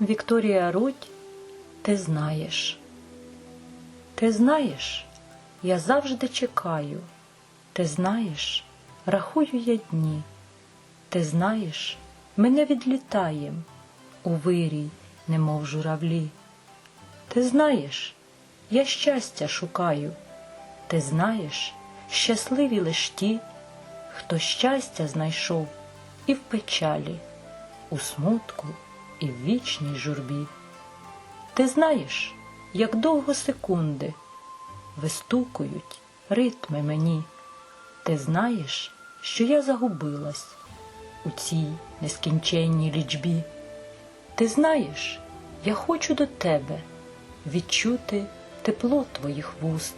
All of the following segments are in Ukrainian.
Вікторія Рудь, ти знаєш. Ти знаєш, я завжди чекаю. Ти знаєш, рахую я дні. Ти знаєш, ми не відлітаєм у вирій, немов журавлі. Ти знаєш, я щастя шукаю. Ти знаєш, щасливі лиш ті, хто щастя знайшов і в печалі, у смутку, і в вічній журбі. Ти знаєш, як довго секунди вистукують ритми мені. Ти знаєш, що я загубилась у цій нескінченній лічбі. Ти знаєш, я хочу до тебе відчути тепло твоїх вуст,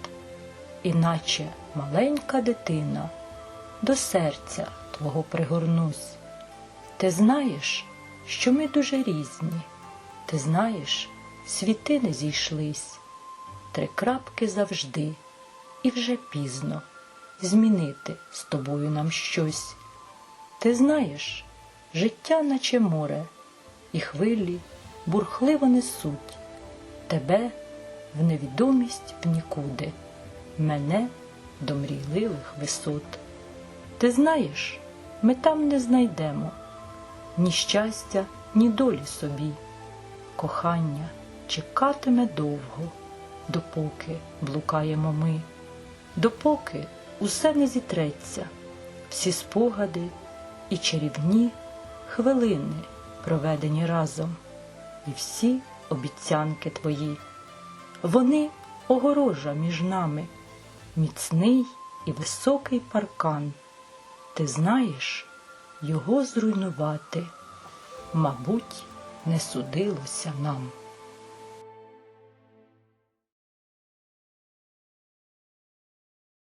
іначе маленька дитина до серця твого пригорнусь. Ти знаєш, що ми дуже різні. Ти знаєш, світи не зійшлись, три крапки завжди, і вже пізно змінити з тобою нам щось. Ти знаєш, життя наче море, і хвилі бурхливо несуть тебе в невідомість в нікуди, мене до мрійливих висот. Ти знаєш, ми там не знайдемо ні щастя, ні долі собі. Кохання чекатиме довго, допоки блукаємо ми, допоки усе не зітреться, всі спогади і чарівні хвилини, проведені разом, і всі обіцянки твої. Вони огорожа між нами, міцний і високий паркан. Ти знаєш, його зруйнувати, мабуть, не судилося нам.